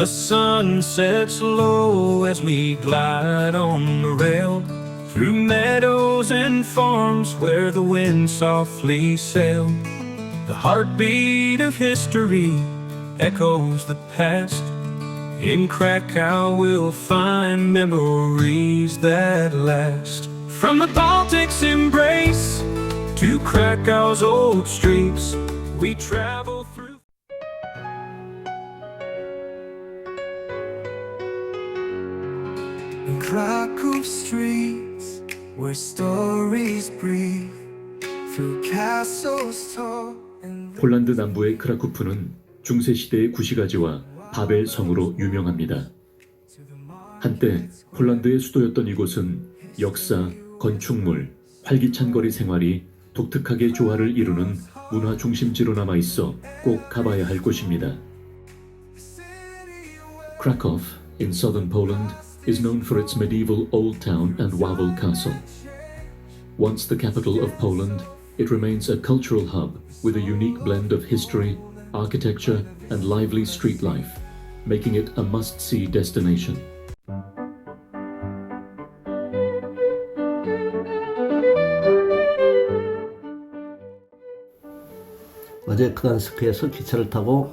The sun sets low as we glide on the rail through meadows and farms where the wind softly sails. The heartbeat of history echoes the past. In Krakow, we'll find memories that last. From the Baltic's embrace to Krakow's old streets, we travel Krakow streets where stories breathe through castles tall 폴란드 남부의 크라쿠프는 중세 시대의 구시가지와 바벨 성으로 유명합니다. 한때 폴란드의 수도였던 이곳은 역사, 건축물, 활기찬 거리 생활이 독특하게 조화를 이루는 문화 중심지로 남아 있어 꼭 가봐야 할 곳입니다. Krakow, in southern Poland, is known for its medieval old town and Wawel Castle. Once the capital of Poland, it remains a cultural hub with a unique blend of history, architecture, and lively street life, making it a must see destination. 어제 크단스크에서 기차를 타고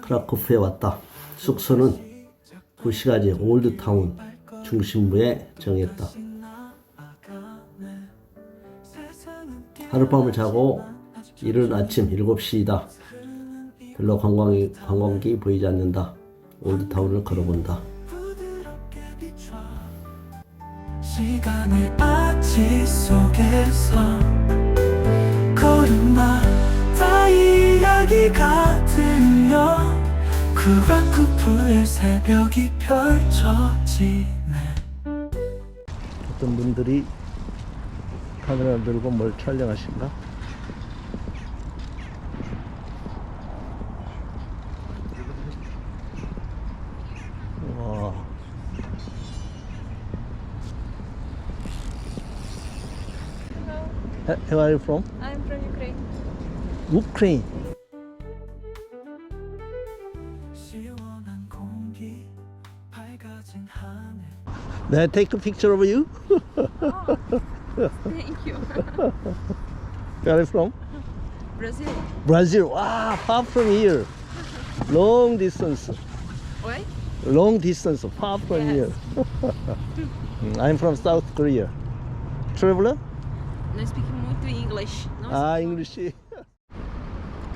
크라코프에 왔다. 숙소는 구시가지 올드타운 중심부에 정했다. 하룻밤을 자고 이른 아침 7시이다. 별로 관광이, 관광객이 보이지 않는다. 올드타운을 걸어본다. 시간의 아치 속에서 걸음마다 이야기가 크라쿠프의 새벽이 펼쳐지네 어떤 분들이 카메라 들고 뭘 촬영하신가? 와. Where where are you from? I'm from Ukraine. Ukraine. May I take a picture of you? Thank you. Where are you from? Brazil. Brazil. Wow, far from here. Long distance. Oi? Long distance, far from Yes. here. I'm from South Korea. Traveler? Não speak muito English. Não 아, 잉글리시.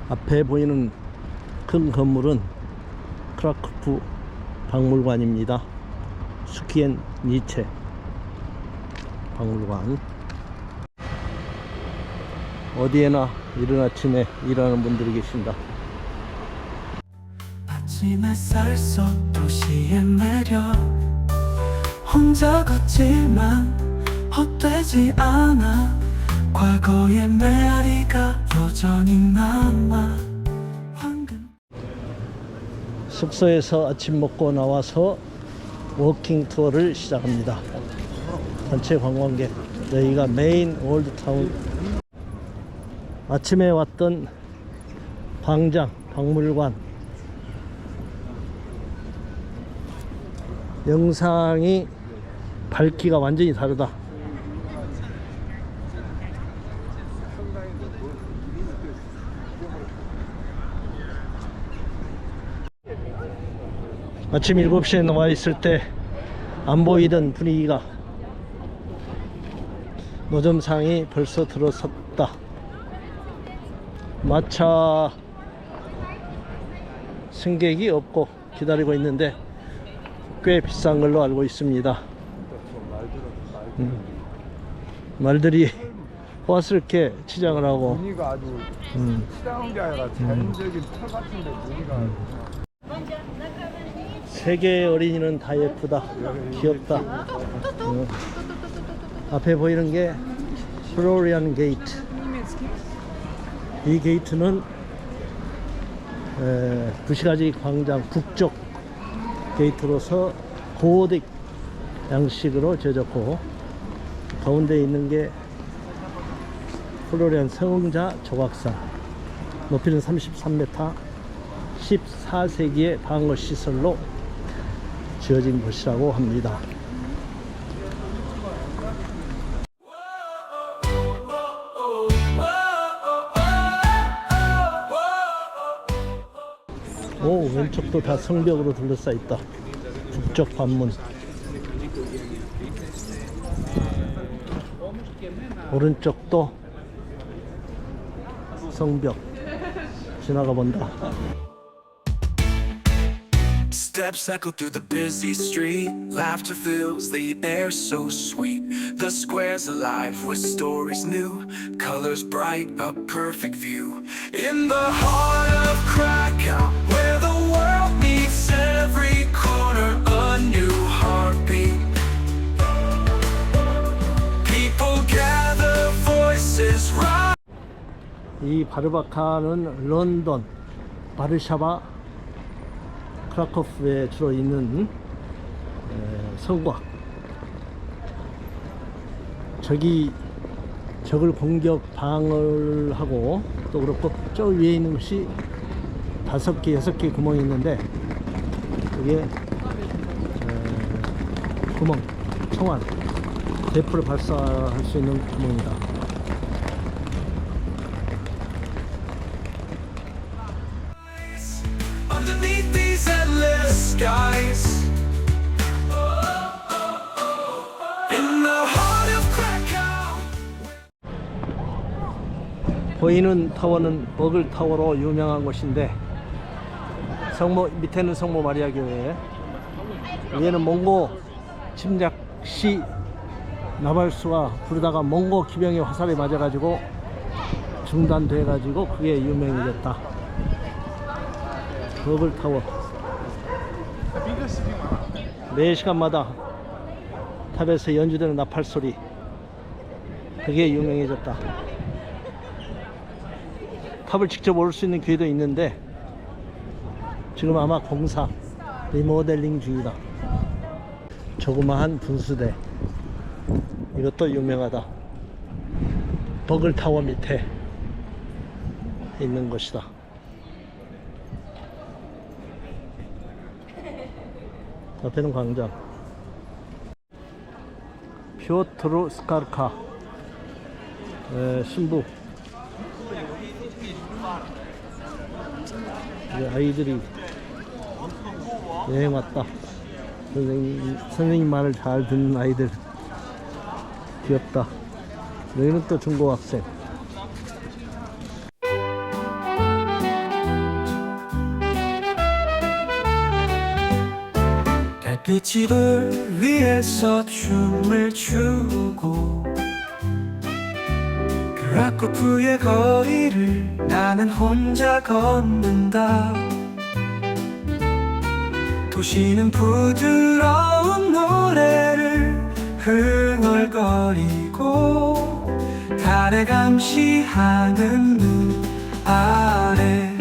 앞에 보이는 큰 건물은 크라크프 박물관입니다. 스키엔 니체 박물관. 어디에나 이른 아침에 일하는 분들이 계신다. 아침 햇살 속 도시의 매력 혼자 걷지만 헛되지 않아 과거의 메아리가 여전히 남아 황금 숙소에서 아침 먹고 나와서 워킹 투어를 시작합니다. 단체 관광객 여기가 메인 올드타운 아침에 왔던 광장 박물관 영상이 밝기가 완전히 다르다. 아침 7시에 나와 있을 때 안 보이던 분위기가 노점상이 벌써 들어섰다. 마차 승객이 없고 기다리고 있는데 꽤 비싼 걸로 알고 있습니다. 음. 말들이 호화스럽게 치장을 하고 아주 음. 자연적인 털 같은데 무늬가 세계의 어린이는 다 예쁘다. 귀엽다. 어. 앞에 보이는 게 플로리안 게이트. 이 게이트는 에, 부시가지 광장 북쪽 게이트로서 고딕 양식으로 지어졌고 가운데 있는 게 플로리안 성자 조각상 높이는 33m 14세기의 방어 시설로 지어진 곳이라고 합니다. 오 왼쪽도 다 성벽으로 둘러싸여 있다. 북쪽 관문. 오른쪽도 성벽 지나가 본다. Steps echo through the busy street. Laughter fills the air so sweet. The square's alive with stories new. Colors bright, a perfect view. In the heart of Krakow, where the world meets every corner, a new heartbeat. People gather, voices rise. 이 바르바카는 런던, 바르샤바, 크라코프에 주로 있는 에, 성곽. 적이 적을 공격 방어를 하고 또 그렇고 저 위에 있는 것이 다섯 개 여섯 개 구멍이 있는데 그게 에, 구멍 청환 대포를 발사할 수 있는 구멍이다. 보이는 타워는 버글 타워로 유명한 곳인데 성모 밑에는 성모 마리아 교회 위에는 몽고 침략 시 나발수가 부르다가 몽고 기병의 화살에 맞아가지고 중단돼 가지고 그게 유명해졌다. 버글 타워. 4시간마다 탑에서 연주되는 나팔 소리. 그게 유명해졌다 탑을 직접 올 수 있는 기회도 있는데 지금 아마 공사 리모델링 중이다. 조그마한 분수대. 이것도 유명하다. 버글타워 밑에 있는 것이다. 옆에는 광장. 피오트르 스카르카. 에, 신부 이제 아이들이 여행 왔다. 선생님, 선생님 말을 잘 듣는 아이들. 귀엽다. 여기는 또 중고학생. 달빛집을 위해서 춤을 추고 크 라쿠프의 거리를 나는 혼자 걷는다. 도시는 부드러운 노래를 흥얼거리고 달에 감시하는 눈 아래.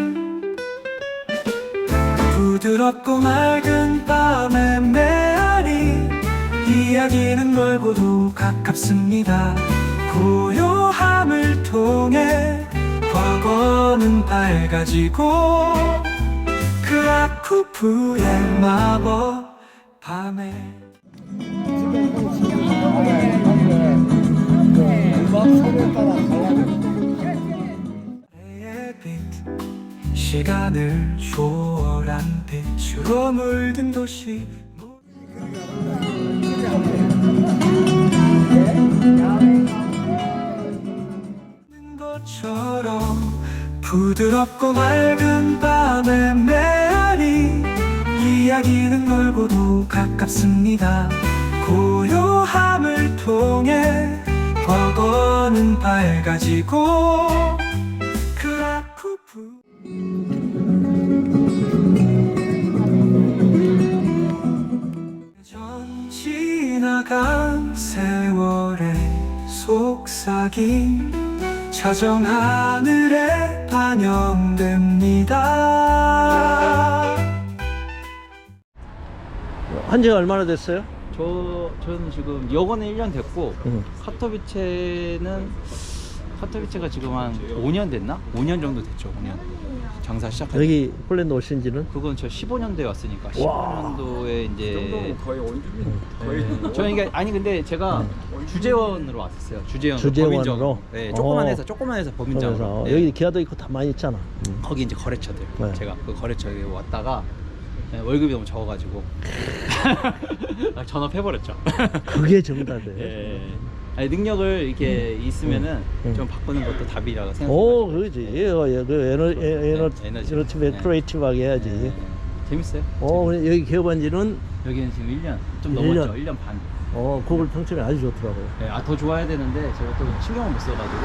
부드럽고 맑은 밤의 메아리 이야기는 멀고도 가깝습니다. 고요 함을 통해 과거는 밝아지고 크라쿠프의 마법 밤에. 내의 빛 시간을 초월한 빛으로 물든 도시. 있는 것 처럼 부드럽고 맑은 밤의 메아리 이야기는 멀고도 가깝습니다. 고요함을 통해 과거는 밝아지고 크라쿠프 전 지나간 세월의 속삭임 저정 하늘에 반영됩니다 한 지가 얼마나 됐어요? 저 저는 지금 여건은 1년 됐고 응. 카토비체는 카토비체가 지금 한 5년 됐나? 5년 정도 됐죠. 5년. 장사 시작한. 여기 폴란드 오신 지는? 그건 저 15년도에 왔으니까 와. 15년도에 이제 정도면 거의 원주민 거의 네. 저는 이게 아니 근데 제가 주재원으로 왔었어요. 주재원. 주재원으로? 법인점. 네, 조그만 어. 회사, 조그만 회사 법인장으로. 그래서 네. 여기 기아도 있고 다 많이 있잖아. 음. 거기 이제 거래처들. 네. 제가 그 거래처에 왔다가 네, 월급이 너무 적어가지고 아, 전업해버렸죠. 그게 정답이에요. 예. 아니, 능력을 이렇게 있으면은 음. 좀 바꾸는 것도 답이라고 생각해요. 오, 그지. 예, 예, 그 에너, 에, 에너, 네, 에너지. 에너티브 네. 크리에이티브하게 해야지. 네. 재밌어요. 어, 그래, 여기 개업한 지는 여기는 지금 1년 좀일 넘었죠. 년. 1년 반. 어, 구글 평점이 아주 좋더라고요. 네, 아, 더 좋아야 되는데 제가 또 신경을 못 써가지고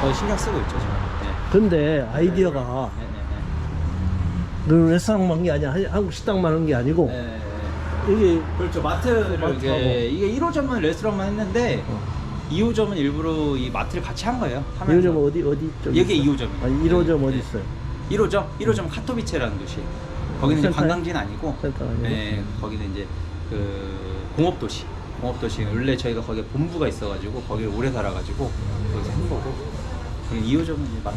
더 신경 쓰고 있죠 지금. 네. 근데 아이디어가 네, 네, 그 레스토랑만 한게 아니야. 한- 한국 식당 만 한 게 아니고 네. 이게 그렇죠 마트를 마트하고. 이게, 이게 1호점은 레스토랑만 했는데 어. 2호점은 일부러 이 마트를 같이 한 거예요. 하면서. 이호점 어디 어디 쪽? 여기 있어요? 2호점이에요. 아니 1호점 어디 네. 있어요? 1호점? 1호점 카토비체라는 도시. 거기는 이제 센터에? 관광지는 아니고, 센터 아니고? 네, 거기는 이제 그 공업 도시. 공업 도시 원래 저희가 거기에 본부가 있어가지고 거기를 오래 살아가지고 거기서 한 거고. 거기 2호점은 이제 마트.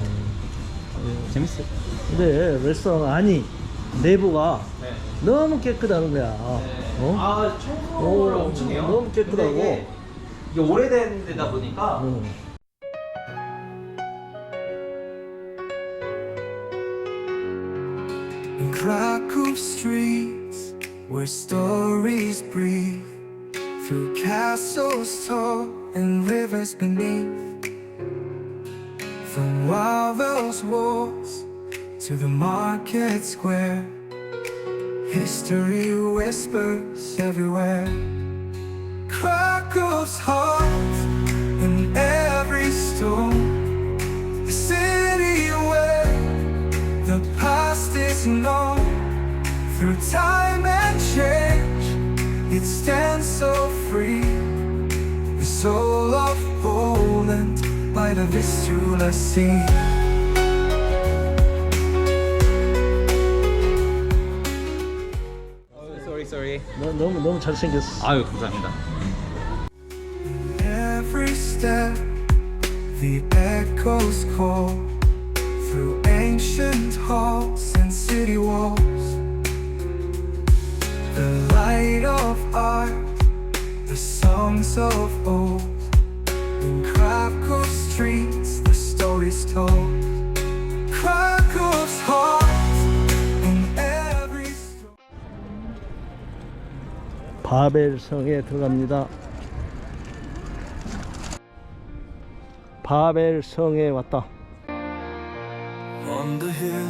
음. 재밌어요. 근데 레스토랑 안이 내부가 네. 너무 깨끗하는 거야. 어? 아 청소를 오, 엄청 해요. 너무 깨끗하고. 근데 이게, 이게 오래된 데다 보니까 응. In Krakow streets, where stories breathe, through castles tall and rivers beneath. From Wawel's walls to the market square, history whispers everywhere. Krakow's heart in every stone, the city where the past is known through time and change. It stands so free. The soul of Poland by the Vistula Sea. 너, 너무 너무 잘생겼어. 아유 감사합니다. Every step, the echoes call through ancient halls and city walls. The light of art, the songs of old. In Krakow streets, the stories told. 바벨성에 들어갑니다. 바벨성에 왔다. On the hill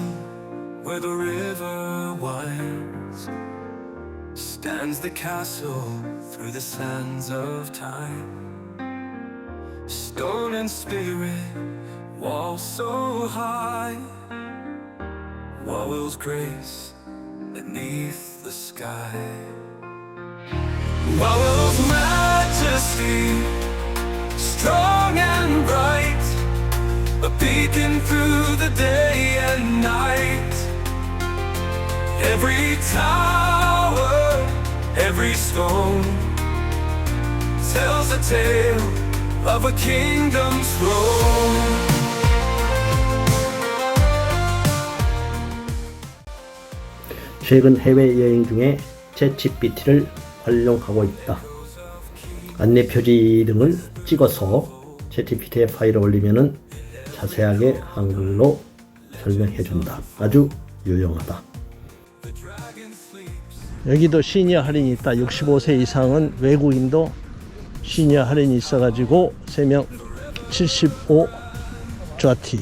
where the river winds stands the castle through the sands of time. Stone and spirit, walls so high. Wawel's grace beneath the sky. Wawel's majesty, strong and bright. A beacon through the day and night. Every tower, every stone tells a tale of a kingdom's throne. 최근 해외여행 중에 챗GPT를 활용하고 있다. 안내 표지 등을 찍어서 챗GPT에 파일을 올리면은 자세하게 한글로 설명해 준다. 아주 유용하다. 여기도 시니어 할인이 있다. 65세 이상은 외국인도 시니어 할인이 있어가지고 3명 75 좌티.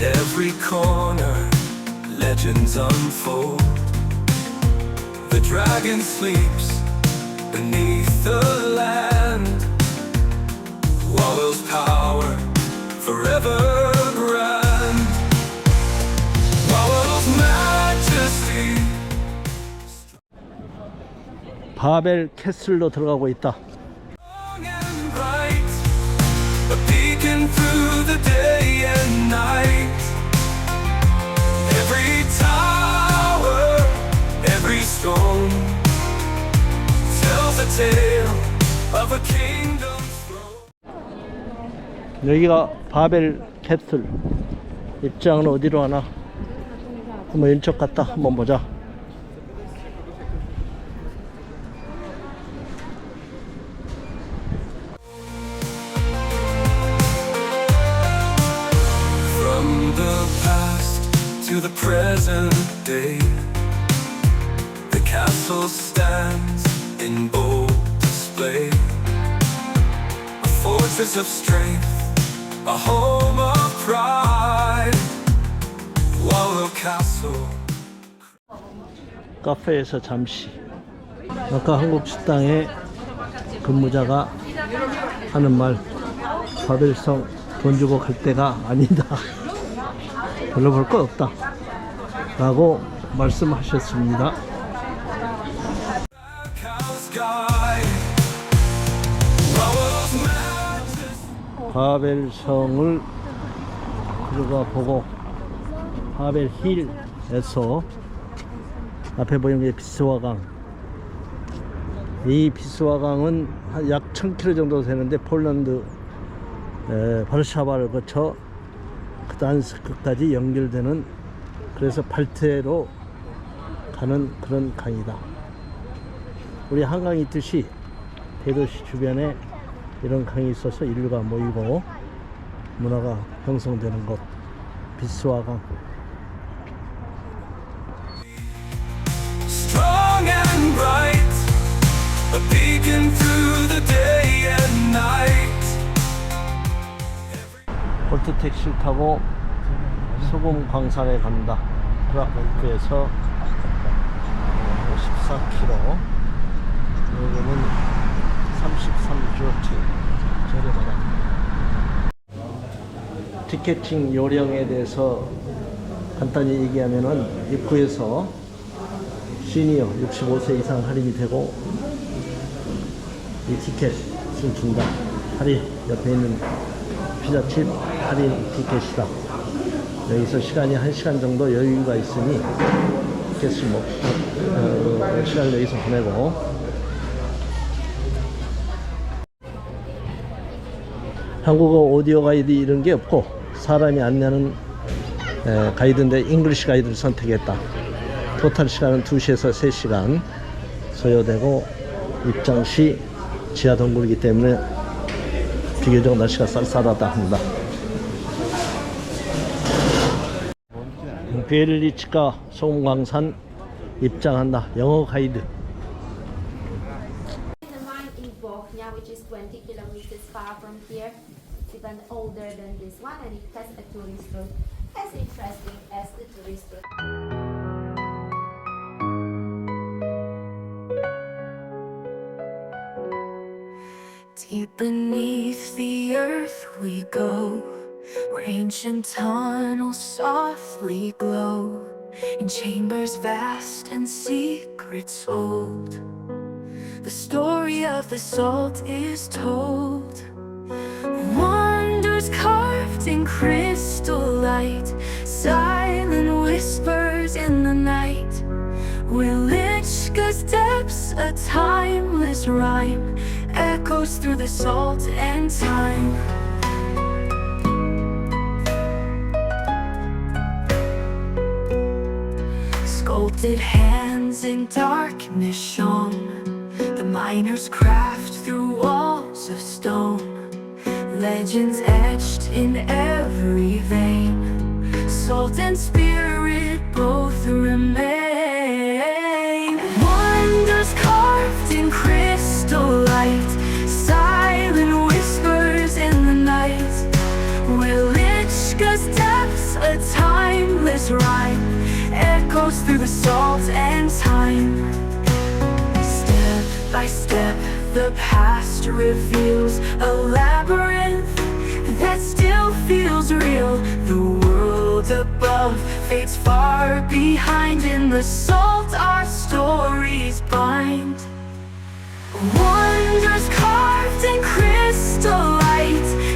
Every corner, legends unfold. The dragon sleeps beneath the land. Wawel's power forever grand. Wawel's majesty. 바벨 캐슬로 들어가고 있다. Strong and bright, a beacon through the day and night. 여기가 바벨 캡슐 입장은 어디로 하나 한번 인척 갔다 한번 보자 to the present day. The castle stands in both. Fortress of strength, a home of pride. Wallow Castle. 카페에서 잠시 아까 한국 식당에 근무자가 하는 말 바벨성 돈 주고 갈 때가 아니다 별로 볼 거 없다 라고 말씀하셨습니다 바벨성을 들어가 보고 바벨 힐에서 앞에 보이는 게 비스와강. 이 비스와강은 한약 1000km 정도 되는데 폴란드 에, 바르샤바를 거쳐 그단스크까지 연결되는 그래서 발트해로 가는 그런 강이다. 우리 한강이 있듯이 대도시 주변에 이런 강이 있어서 인류가 모이고 문화가 형성되는 곳 비스와강. Strong and bright, a beacon through the day and night. 볼트 택시를 타고 소금 광산에 간다. 크라크에서 14km 요금은 33주어치 저렴하다 티켓팅 요령에 대해서 간단히 얘기하면은 입구에서 시니어 65세 이상 할인이 되고 이 티켓을 준다. 할인 옆에 있는 피자집 할인 티켓이다. 여기서 시간이 1시간 정도 여유가 있으니 티켓을 먹, 어, 시간을 여기서 보내고 한국어 오디오 가이드 이런 게 없고 사람이 안내하는 에, 가이드인데 잉글리시 가이드를 선택했다. 토탈 시간은 2시에서 3시간 소요되고 입장 시 지하 동굴이기 때문에 비교적 날씨가 쌀쌀하다 합니다. 베를리치카 소금광산 입장한다. 영어 가이드. Deep beneath the earth we go, where ancient tunnels softly glow, in chambers vast and secrets old. The story of the salt is told. Wonders carved in crystal light, silent whispers in the night. Will Wilichka's depths, a timeless rhyme, echoes through the salt and time. Sculpted hands in darkness shone, the miner's craft through walls of stone. Legends etched in every vein, salt and spirit both remain. Through the salt and time. Step by step, the past reveals a labyrinth that still feels real. The world above fades far behind. In the salt, our stories bind. Wonders carved in crystal light,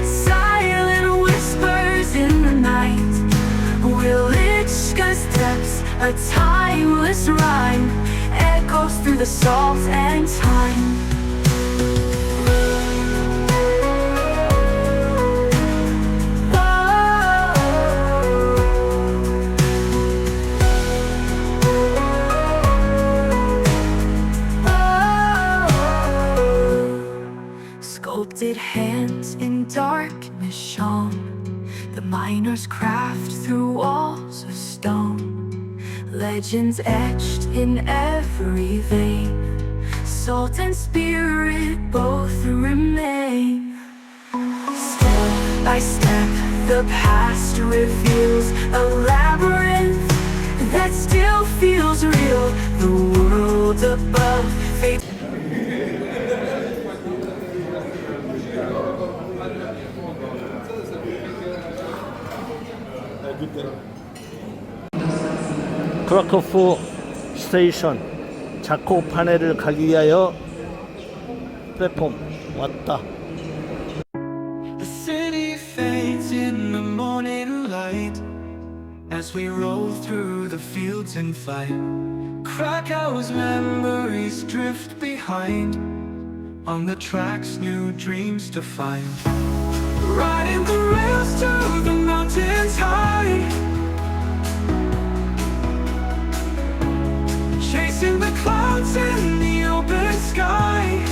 A timeless rhyme echoes through the salt and time. sculpted hands in darkness shone The miner's craft through walls of stone Legends etched in every vein. Salt and spirit both remain. Step by step, the past reveals a labyrinth that still feels real. The world above 크라코프 스테이션 자코파네를 가기 위하여 플랫폼 왔다. The city fades in the morning light as we roll through the fields and fight. Krakow's memories drift behind on the tracks new dreams to find. Riding the rails to the mountains high. in the clouds in the open sky.